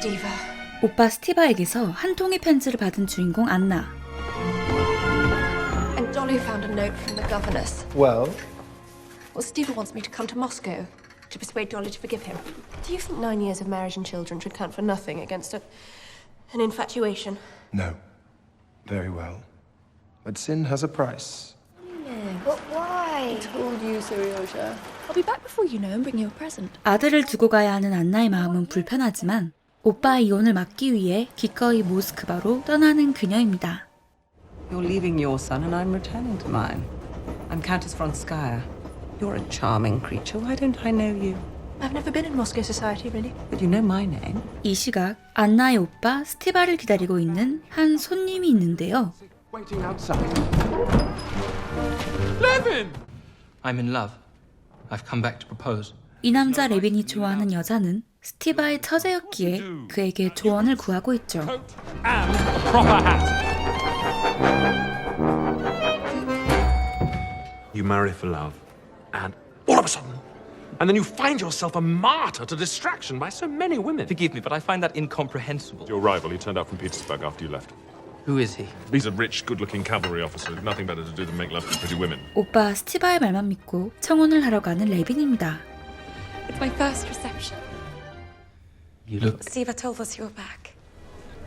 Steva. 오빠 스티바에게서 한 통의 편지를 받은 주인공 안나. And Dolly found a note from the governess. Well, Well, Steva wants me to come to Moscow to persuade Dolly to forgive him. Do you think nine years of marriage and children should count for nothing against a, an infatuation? no. Very well. But sin has a price. But why? I told you, Seryoja. I'll be back before you know and bring you a present. 아들을 두고 가야 하는 안나의 마음은 불편하지만 오빠의 이혼을 막기 위해 기꺼이 모스크바로 떠나는 그녀입니다. You're leaving your son and I'm returning to mine. I'm Countess Vronskaya. You're a charming creature. Why don't I know you? I've never been in Moscow society, really. But you know my name. 이 시각 안나의 오빠 스티바를 기다리고 있는 한 손님이 있는데요. Waiting outside. I'm in love. I've come back to propose. 이 남자 레빈이 좋아하는 여자는 스티바의 처제였기에 그에게 조언을 구하고 있죠. and a proper hat. You marry for love, and all of a sudden, and then you find yourself a martyr to distraction by so many women. Forgive me, but I find that incomprehensible. Your rival, he turned out from Petersburg after you left. Who is he? He's a rich, good-looking cavalry officer with nothing better to do than make love to pretty women. 오빠 스티바의 말만 믿고 청혼을 하러 가는 레빈입니다. It's my first reception. You look. Steva told us you were back.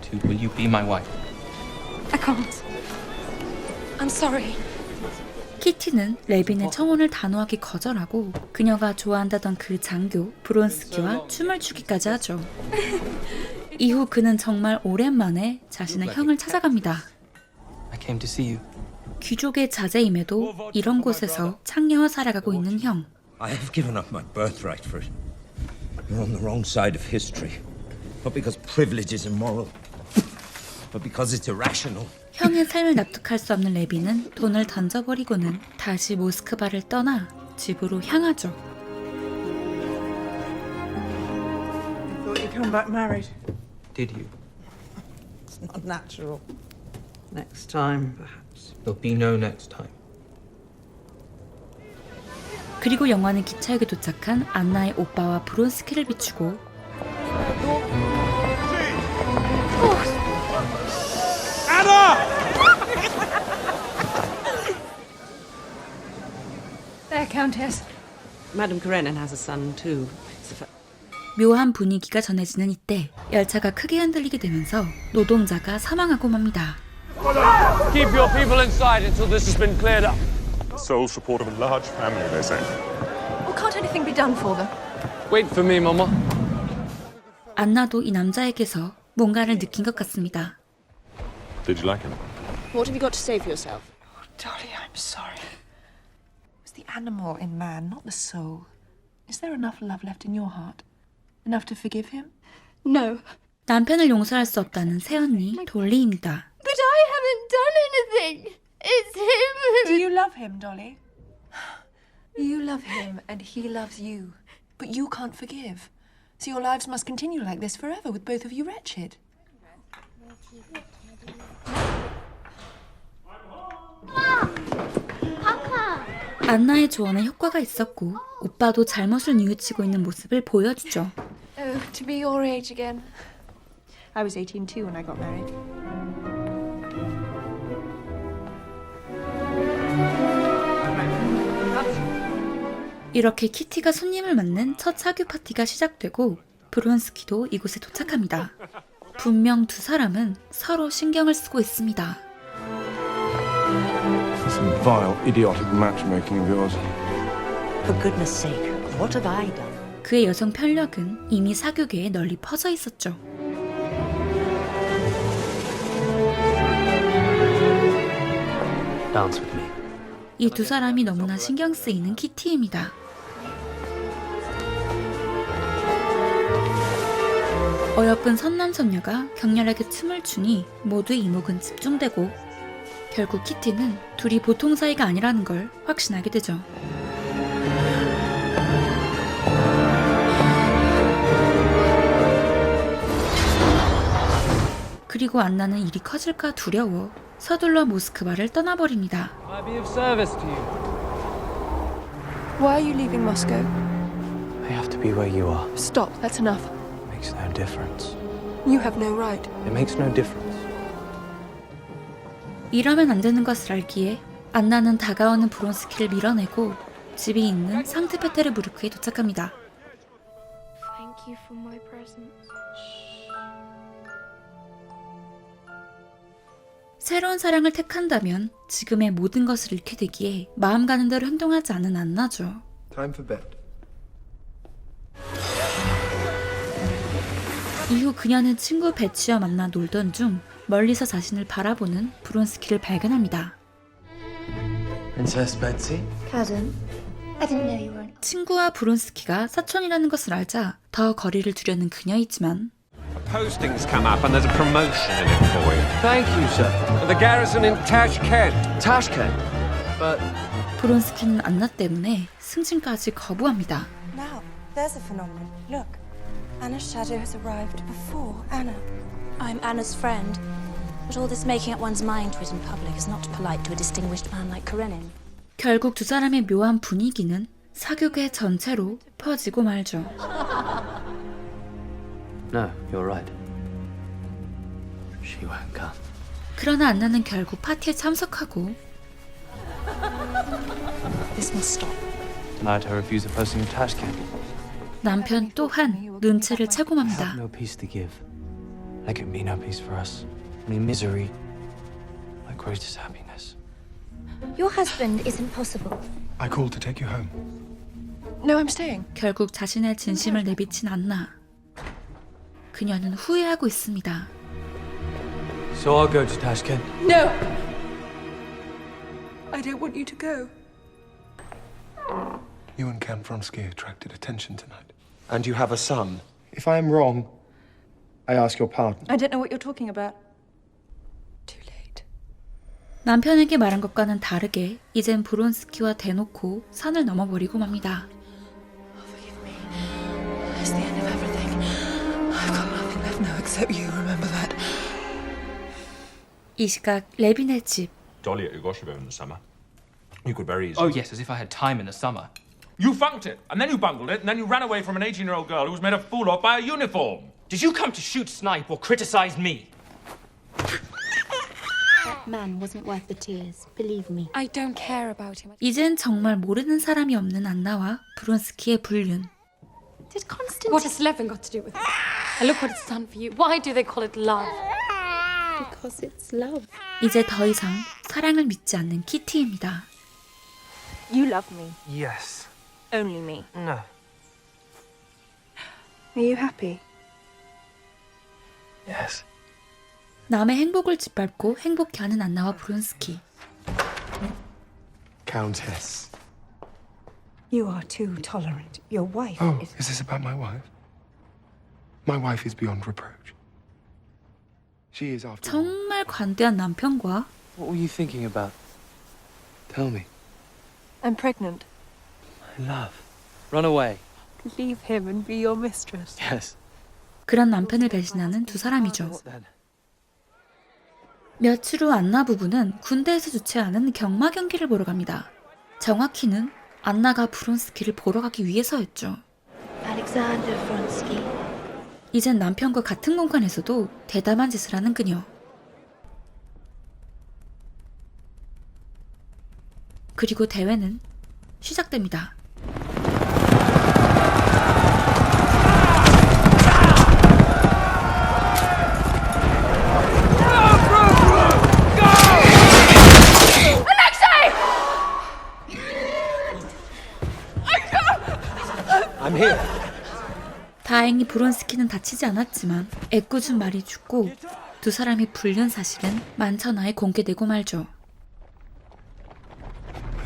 Dude, will you be my wife? I can't. I'm sorry. 키티는 레빈의 청혼을 단호하게 거절하고 그녀가 좋아한다던 그 장교 브론스키와 춤을 추기까지 하죠. 이후 그는 정말 오랜만에 자신의 형을 찾아갑니다. I came to see you. 귀족의 자제임에도 이런 곳에서 창녀와 살아가고 있는 형. I have given up my birthright for it. You're on the wrong side of history. Not because privilege is immoral, but because it's irrational. 형의 삶을 납득할 수 없는 레빈은 돈을 던져버리고는 다시 모스크바를 떠나 집으로 향하죠. Thought you'd come back married. Did you? It's not natural. Next time, perhaps. There'll be no next time. 그리고 영화는 기차역에 도착한 안나의 오빠와 브론스키를 비추고 There, Countess. Madame Karenin has a son too. It's the fir- 묘한 분위기가 전해지는 이때 열차가 크게 흔들리게 되면서 노동자가 사망하고 맙니다. Keep your people inside until this has been cleared up. The sole support of a large family, they say. Well, can't anything be done for them? Wait for me, Mama. 안나도 이 남자에게서 뭔가를 느낀 것 같습니다. Did you like him? What have you got to say for yourself? Dolly, I'm sorry. It was the animal in man, not the soul. Is there enough love left in your heart? Enough to forgive him? No. 남편을 용서할 수 없다는 새언니 돌리입니다. But I haven't done anything. It's him. Do you love him, Dolly? You love him and he loves you. But you can't forgive. So your lives must continue like this forever with both of you wretched. 안나의 조언에 효과가 있었고 오빠도 잘못을 뉘우치고 있는 모습을 보여주죠. Oh, to be your age again. I was 18 too when I got married. 이렇게 키티가 손님을 맞는 첫 사귀 파티가 시작되고 브론스키도 이곳에 도착합니다. 분명 두 사람은 서로 신경을 쓰고 있습니다. Some vile, idiotic matchmaking of yours. For goodness sake, what have I done? 그의 여성 편력은 이미 사교계에 널리 퍼져 있었죠. Dance with me. 이두 사람이 너무나 신경 쓰이는 키티입니다. 어여쁜 선남선녀가 격렬하게 춤을 추니 모두의 이목은 집중되고 결국 키티는 둘이 보통 사이가 아니라는 걸 확신하게 되죠. 그리고 안나는 일이 커질까 두려워 서둘러 모스크바를 떠나버립니다. Might be of service to you. Why are you leaving Moscow? I have to be where you are. Stop, that's enough. Makes no difference. You have no right. It makes no difference. 이러면 안 되는 것을 알기에 안나는 다가오는 브론스키를 밀어내고 집이 있는 상트페테르부르크에 도착합니다. Thank you for my presents. 새로운 사랑을 택한다면 지금의 모든 것을 잃게 되기에 마음 가는 대로 행동하지 않은 안나죠. Time for bed. 이후 그녀는 친구 배치와 만나 놀던 중 멀리서 자신을 바라보는 브론스키를 발견합니다. Princess Betsy? Cousin, I didn't know you were an. 친구와 브론스키가 사촌이라는 것을 알자 더 거리를 두려는 그녀이지만 Posting's come up and there's a promotion in it for you. Thank you, sir. The garrison in Tashkent. Tashkent. But 브론스키는 안나 때문에 승진까지 거부합니다. Now, there's a phenomenon. Look, Anna's shadow has arrived before Anna. I'm Anna's friend. But all this making up one's mind to it in public is not polite to a distinguished man like Karenin. 결국 두 사람의 묘한 분위기는 사교계 전체로 퍼지고 말죠. no, you're right. She won't come. 그러나 안나는 결국 파티에 참석하고 This must stop. Denied her refuse of posting in Tashkent. 남편 또한 눈치를 채고 맙니다. No peace to give. There can be no peace for us. Only misery. My greatest happiness. Your husband isn't possible. I called to take you home. No, I'm staying. 결국 자신의 진심을 내비친 안나. 그녀는 후회하고 있습니다. So I'll go to Tashkent. No! I don't want you to go. You and Count Vronsky attracted attention tonight. And you have a son. If I am wrong, I ask your pardon. I don't know what you're talking about. Too late. 남편에게 말한 것과는 다르게 이젠 브론스키와 대놓고 선을 넘어버리고 맙니다. It's the end of everything. I've got nothing left now except you, remember that. 이 시각 레빈의 집. Dolly at Yugoslavia in the summer. You could very Oh, easily. yes, as if I had time in the summer. You funked it, and then you bungled it, and then you ran away from an 18 year old girl who was made a fool of by a uniform. Did you come to shoot snipe or criticize me? That man wasn't worth the tears. Believe me. I don't care about him. 이젠 정말 모르는 사람이 없는 안나와 브론스키의 불륜. Did Constantine. What has Levin got to do with it? And look what it's done for you. Why do they call it love? Because it's love. 이제 더 이상 사랑을 믿지 않는 키티입니다. You love me. Yes. Only me. No. Are you happy? Yes. 남의 행복을 짓밟고 행복해하는 안나와 브론스키. Countess. You are too tolerant. Your wife Oh, is. is this about my wife? My wife is beyond reproach. She is after all. 정말 관대한 남편과 What were you thinking about? Tell me. I'm pregnant. Love. Run away. Leave him and be your mistress. Yes. 그런 남편을 배신하는 두 사람이죠. What then? 며칠 후 안나 부부는 군대에서 주최하는 경마 경기를 보러 갑니다. 정확히는 안나가 브론스키를 보러 가기 위해서였죠. Alexander Vronsky. 이젠 남편과 같은 공간에서도 대담한 짓을 하는 그녀. 그리고 대회는 시작됩니다. I'm here. 다행히 브론스키는 다치지 않았지만 애꿎은 말이 죽고 두 사람의 불륜 사실은 만천하에 공개되고 말죠.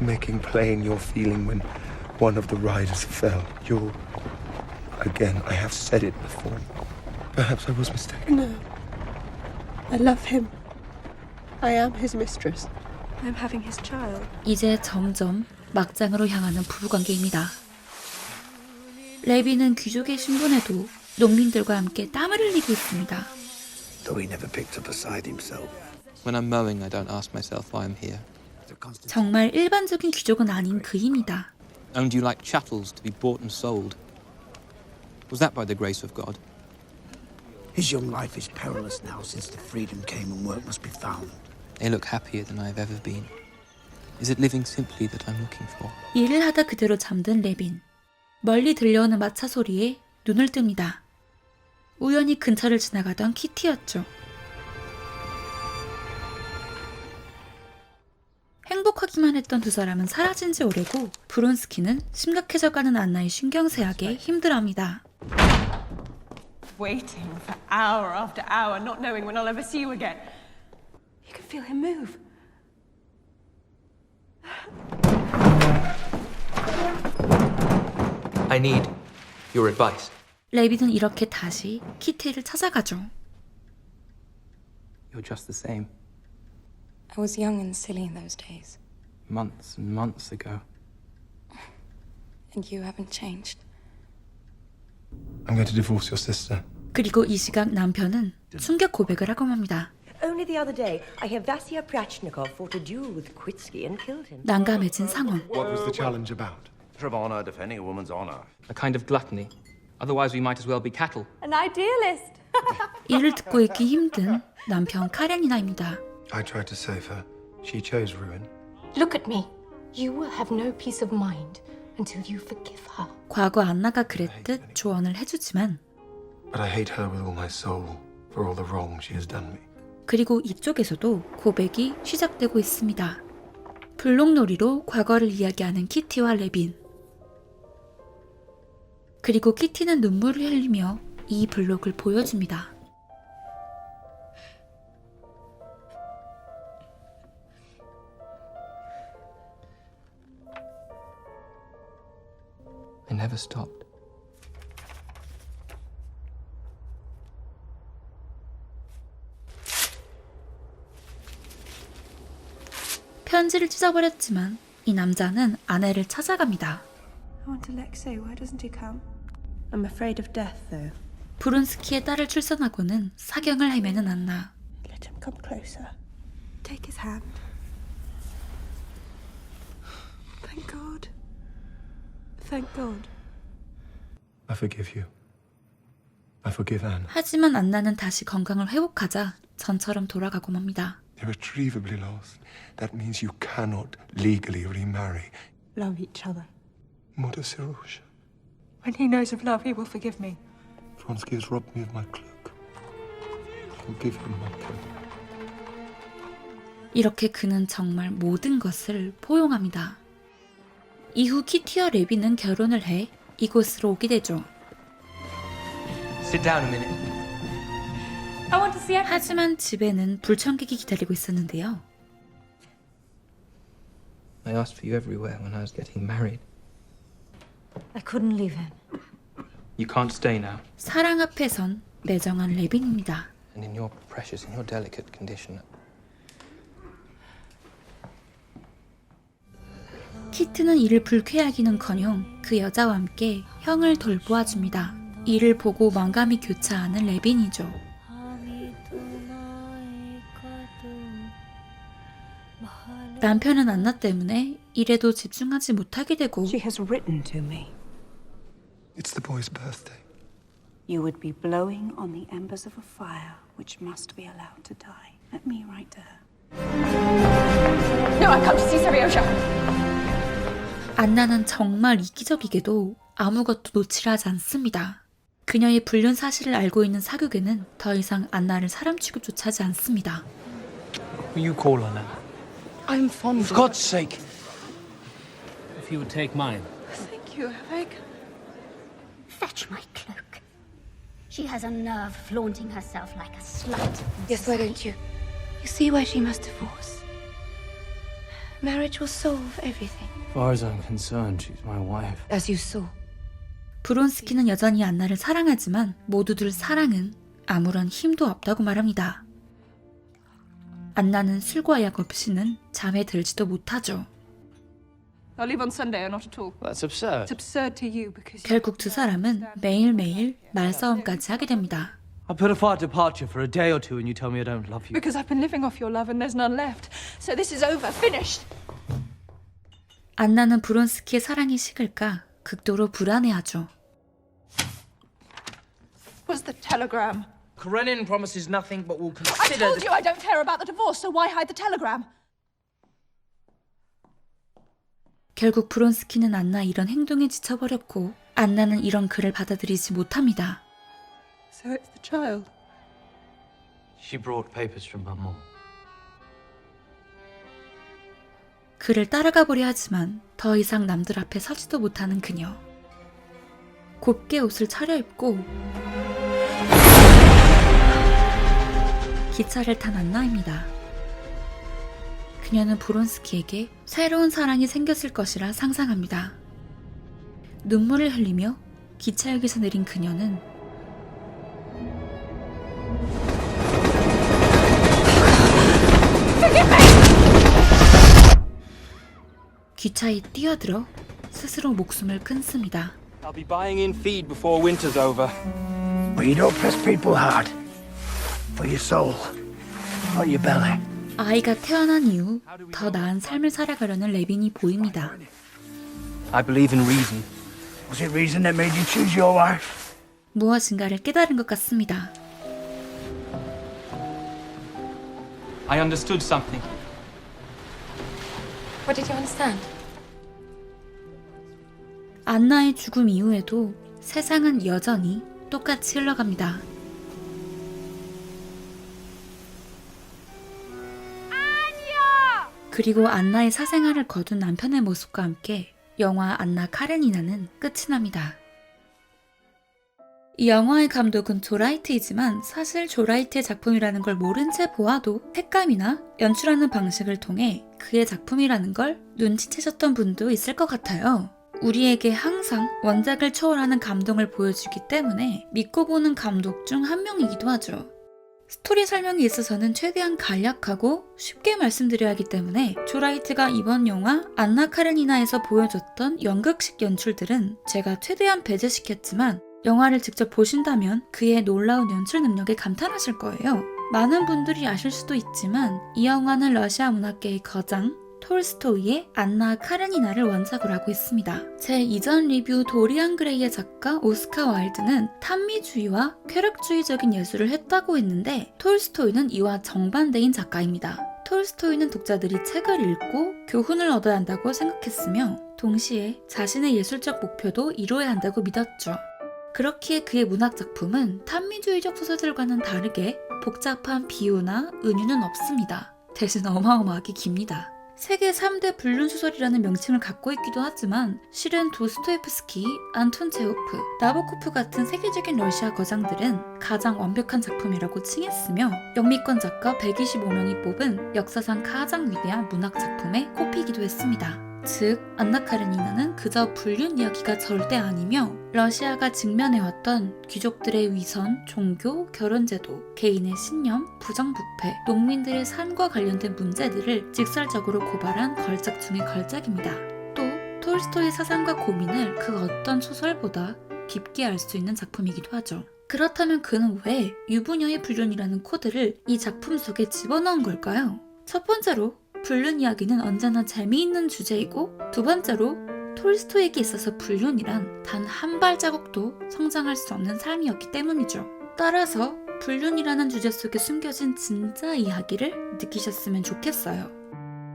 Making plain your feeling when one of the riders fell. You're. Again, I have said it before. Perhaps I was mistaken. No. I love him. I am his mistress. I'm having his child. 이제 점점 막장으로 향하는 부부관계입니다. 레비는 귀족의 신분에도 농민들과 함께 땀을 흘리고 있습니다. Though he never picked up a side himself. When I'm mowing, I don't ask myself why I'm here. 정말 일반적인 귀족은 아닌 그입니다. Owned you like chattels to be bought and sold. Was that by the grace of God? His young life is perilous now since the freedom came and work must be found. They look happier than I've ever been. Is it living simply that I'm looking for? 일을 하다 그대로 잠든 레빈. 멀리 들려오는 마차 소리에 눈을 뜹니다. 우연히 근처를 지나가던 키티였죠. 행복하기만 했던 두 사람은 사라진 지 오래고 브론스키는 심각해져가는 안나의 신경쇠약에 힘들어합니다. Waiting for hour after hour, not knowing when I'll ever see you again. You can feel him move. I need your advice. 레빈은 이렇게 다시 키티를 찾아가죠. You're just the same. I was young and silly in those days, Months and months ago. and you haven't changed. I'm going to divorce your sister. 그리고 이 시각 남편은 충격 고백을 하고 맙니다. Only the other day, I hear Vasya Prachnikov fought a duel with Kwitsky and killed him. 난감해진 상황. What was the challenge about? Of honor, defending a woman's honor. A kind of gluttony. Otherwise, we might as well be cattle. An idealist. 이를 듣고 있기 힘든 남편 카렌이나입니다. I tried to save her. She chose ruin. Look at me. You will have no peace of mind until you forgive her. 과거 안나가 그랬듯 조언을 해주지만 But I hate her with all my soul for all the wrong she has done me. 그리고 이쪽에서도 고백이 시작되고 있습니다. 블록놀이로 과거를 이야기하는 키티와 레빈. 그리고 키티는 눈물을 흘리며 이 블록을 보여줍니다. I never stopped. 편지를 찢어버렸지만 이 남자는 아내를 찾아갑니다. I want Alexei. Why doesn't he come? I'm afraid of death, though. 브룬스키의 딸을 출산하고는 사경을 헤매는 안나. Let him come closer. Take his hand. Thank God. Thank God. I forgive you. I forgive Anne. 하지만 안나는 다시 건강을 회복하자 전처럼 돌아가고 맙니다. Irretrievably lost. That means you cannot legally remarry. Love each other. Mother Sirosha. When he knows of love, he will forgive me. Vronsky has robbed me of my cloak. Forgive him, my cloak. 이렇게 그는 정말 모든 것을 포용합니다. 이후 키티와 레비는 결혼을 해 이곳으로 오게 되죠. Sit down a minute. I want to see everything. 하지만 집에는 불청객이 기다리고 있었는데요. I asked for you everywhere when I was getting married. I couldn't leave him. You can't stay now. 사랑 앞에선 매정한 레빈입니다. And in your precious, in your delicate condition, 키트는 이를 불쾌하기는커녕 그 여자와 함께 형을 돌보아 줍니다. 이를 보고 망감이 교차하는 레빈이죠. 남편은 안나 때문에 일에도 집중하지 못하게 되고 She has written to me. It's the boy's birthday. You would be blowing on the embers of a fire which must be allowed to die. Let me write to her. No, I've come to see Seriosha. 안나는 정말 이기적이게도 아무것도 놓치하지 않습니다. 그녀의 불륜 사실을 알고 있는 사극에는 더 이상 안나를 사람 취급조차 하지 않습니다. will you call her now? I'm fond For God's sake. If you would take mine. Thank you, Alec. Fetch my cloak. She has a nerve flaunting herself like a slut. Yes, why don't you? You see why she must divorce. Marriage will solve everything. As far as I'm concerned, she's my wife. As you saw. 브론스키는 여전히 안나를 사랑하지만 모두들 사랑은 아무런 힘도 없다고 말합니다. 안나는 술과 약 없이는 잠에 들지도 못하죠. I'll leave on Sunday or not at all. That's absurd. It's absurd to you because 결국 두 사람은 매일매일 말싸움까지 하게 됩니다. I put a fire departure for a day or two and you tell me I don't love you. because I've been living off your love and there's none left. So this is over, finished. 안나는 브론스키의 사랑이 식을까 극도로 불안해하죠. Was the telegram? Karenin promises nothing but will I consider told the... you I don't care about the divorce, so why hide the telegram? 결국 브론스키는 안나 이런 행동에 지쳐버렸고 안나는 이런 글을 받아들이지 못합니다. So it's the child. She brought papers from her mom. 그를 따라가 보려 하지만 더 이상 남들 앞에 서지도 못하는 그녀. 곱게 옷을 차려입고 기차를 탄 안나입니다. 그녀는 브론스키에게 새로운 사랑이 생겼을 것이라 상상합니다. 눈물을 흘리며 기차역에서 내린 그녀는 기차에 뛰어들어 스스로 목숨을 끊습니다. I'll be buying in feed before winter's over. You don't press people hard. For your soul. Not your belly. 아이가 태어난 이후 더 나은 삶을 살아가려는 레빈이 보입니다. I believe in reason. Was it reason that made you choose your wife? 무엇인가를 깨달은 것 같습니다. I understood something. What did you understand? 안나의 죽음 이후에도 세상은 여전히 똑같이 흘러갑니다. 그리고 안나의 사생활을 거둔 남편의 모습과 함께 영화 안나 카레니나는 끝이 납니다. 이 영화의 감독은 조라이트이지만 사실 조라이트의 작품이라는 걸 모른 채 보아도 색감이나 연출하는 방식을 통해 그의 작품이라는 걸 눈치채셨던 분도 있을 것 같아요. 우리에게 항상 원작을 초월하는 감동을 보여주기 때문에 믿고 보는 감독 중 한 명이기도 하죠. 스토리 설명에 있어서는 최대한 간략하고 쉽게 말씀드려야 하기 때문에 조라이트가 이번 영화 안나 카레니나에서 보여줬던 연극식 연출들은 제가 최대한 배제시켰지만 영화를 직접 보신다면 그의 놀라운 연출 능력에 감탄하실 거예요. 많은 분들이 아실 수도 있지만 이 영화는 러시아 문학계의 거장 톨스토이의 안나 카레니나를 원작으로 하고 있습니다. 제 이전 리뷰 도리안 그레이의 작가 오스카 와일드는 탐미주의와 쾌락주의적인 예술을 했다고 했는데 톨스토이는 이와 정반대인 작가입니다. 톨스토이는 독자들이 책을 읽고 교훈을 얻어야 한다고 생각했으며 동시에 자신의 예술적 목표도 이루어야 한다고 믿었죠. 그렇기에 그의 문학 작품은 탐미주의적 소설들과는 다르게 복잡한 비유나 은유는 없습니다. 대신 어마어마하게 깁니다. 세계 3대 불륜 소설이라는 명칭을 갖고 있기도 하지만 실은 도스토예프스키, 안톤 체호프, 나보코프 같은 세계적인 러시아 거장들은 가장 완벽한 작품이라고 칭했으며 영미권 작가 125명이 뽑은 역사상 가장 위대한 문학 작품의 꼽히기도 했습니다. 즉, 안나 카레니나는 그저 불륜 이야기가 절대 아니며 러시아가 직면해왔던 귀족들의 위선, 종교, 결혼제도, 개인의 신념, 부정부패, 농민들의 삶과 관련된 문제들을 직설적으로 고발한 걸작 중의 걸작입니다. 또 톨스토이의 사상과 고민을 그 어떤 소설보다 깊게 알 수 있는 작품이기도 하죠. 그렇다면 그는 왜 유부녀의 불륜이라는 코드를 이 작품 속에 집어넣은 걸까요? 첫 번째로 불륜 이야기는 언제나 재미있는 주제이고 두 번째로 톨스토이에게 있어서 불륜이란 단 한 발자국도 성장할 수 없는 삶이었기 때문이죠. 따라서 불륜이라는 주제 속에 숨겨진 진짜 이야기를 느끼셨으면 좋겠어요.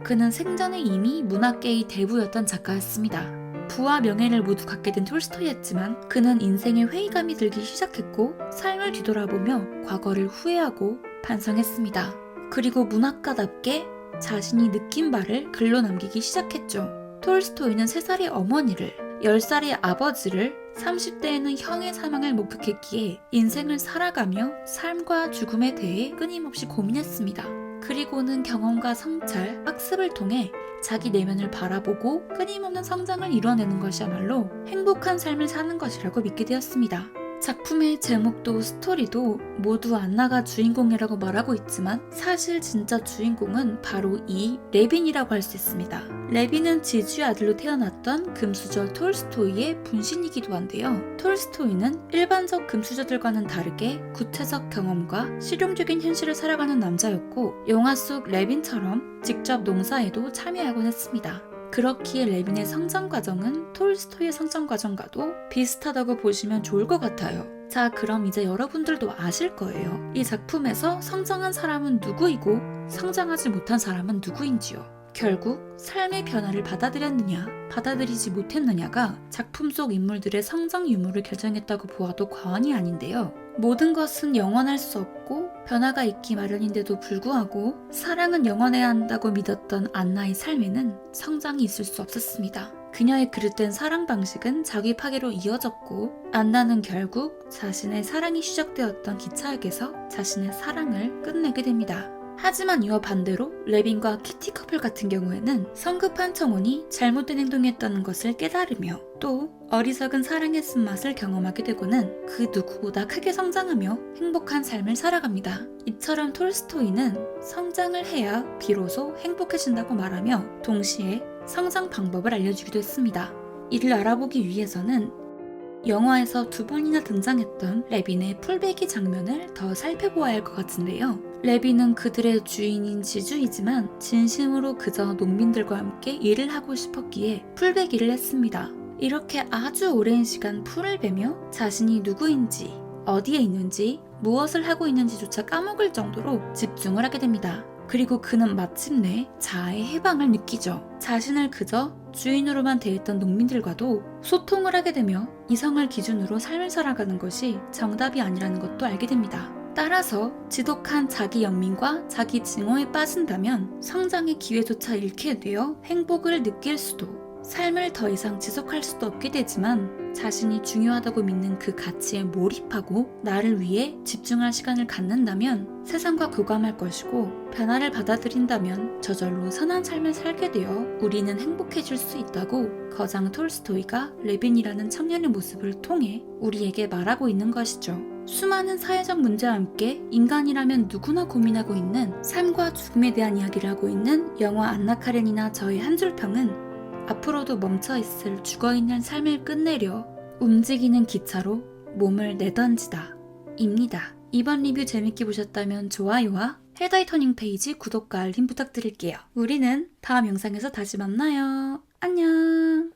그는 생전에 이미 문학계의 대부였던 작가였습니다. 부와 명예를 모두 갖게 된 톨스토이였지만 그는 인생에 회의감이 들기 시작했고 삶을 뒤돌아보며 과거를 후회하고 반성했습니다. 그리고 문학가답게 자신이 느낀 바를 글로 남기기 시작했죠. 톨스토이는 3살의 어머니를, 10살의 아버지를, 30대에는 형의 사망을 목격했기에 인생을 살아가며 삶과 죽음에 대해 끊임없이 고민했습니다. 그리고는 경험과 성찰, 학습을 통해 자기 내면을 바라보고 끊임없는 성장을 이뤄내는 것이야말로 행복한 삶을 사는 것이라고 믿게 되었습니다. 작품의 제목도 스토리도 모두 안나가 주인공이라고 말하고 있지만 사실 진짜 주인공은 바로 이 레빈이라고 할 수 있습니다. 레빈은 지주의 아들로 태어났던 금수저 톨스토이의 분신이기도 한데요. 톨스토이는 일반적 금수저들과는 다르게 구체적 경험과 실용적인 현실을 살아가는 남자였고 영화 속 레빈처럼 직접 농사에도 참여하곤 했습니다. 그렇기에 레빈의 성장 과정은 톨스토이의 성장 과정과도 비슷하다고 보시면 좋을 것 같아요. 자, 그럼 이제 여러분들도 아실 거예요. 이 작품에서 성장한 사람은 누구이고 성장하지 못한 사람은 누구인지요. 결국 삶의 변화를 받아들였느냐, 받아들이지 못했느냐가 작품 속 인물들의 성장 유무를 결정했다고 보아도 과언이 아닌데요. 모든 것은 영원할 수 없고 변화가 있기 마련인데도 불구하고 사랑은 영원해야 한다고 믿었던 안나의 삶에는 성장이 있을 수 없었습니다. 그녀의 그릇된 사랑 방식은 자기 파괴로 이어졌고 안나는 결국 자신의 사랑이 시작되었던 기차역에서 자신의 사랑을 끝내게 됩니다. 하지만 이와 반대로 레빈과 키티 커플 같은 경우에는 성급한 청혼이 잘못된 행동이었다는 것을 깨달으며 또 어리석은 사랑의 쓴맛을 경험하게 되고는 그 누구보다 크게 성장하며 행복한 삶을 살아갑니다. 이처럼 톨스토이는 성장을 해야 비로소 행복해진다고 말하며 동시에 성장 방법을 알려주기도 했습니다. 이를 알아보기 위해서는 영화에서 두 번이나 등장했던 레빈의 풀베기 장면을 더 살펴보아야 할 것 같은데요. 레빈은 그들의 주인인 지주이지만 진심으로 그저 농민들과 함께 일을 하고 싶었기에 풀베기를 했습니다. 이렇게 아주 오랜 시간 풀을 베며 자신이 누구인지, 어디에 있는지, 무엇을 하고 있는지조차 까먹을 정도로 집중을 하게 됩니다. 그리고 그는 마침내 자아의 해방을 느끼죠. 자신을 그저 주인으로만 대했던 농민들과도 소통을 하게 되며 이성을 기준으로 삶을 살아가는 것이 정답이 아니라는 것도 알게 됩니다. 따라서 지독한 자기 연민과 자기 증오에 빠진다면 성장의 기회조차 잃게 되어 행복을 느낄 수도 삶을 더 이상 지속할 수도 없게 되지만 자신이 중요하다고 믿는 그 가치에 몰입하고 나를 위해 집중할 시간을 갖는다면 세상과 교감할 것이고 변화를 받아들인다면 저절로 선한 삶을 살게 되어 우리는 행복해질 수 있다고 거장 톨스토이가 레빈이라는 청년의 모습을 통해 우리에게 말하고 있는 것이죠. 수많은 사회적 문제와 함께 인간이라면 누구나 고민하고 있는 삶과 죽음에 대한 이야기를 하고 있는 영화 안나 카렌이나 저의 한 줄평은 앞으로도 멈춰있을 죽어있는 삶을 끝내려 움직이는 기차로 몸을 내던지다 입니다. 이번 리뷰 재밌게 보셨다면 좋아요와 헤더이 터닝 페이지 구독과 알림 부탁드릴게요. 우리는 다음 영상에서 다시 만나요. 안녕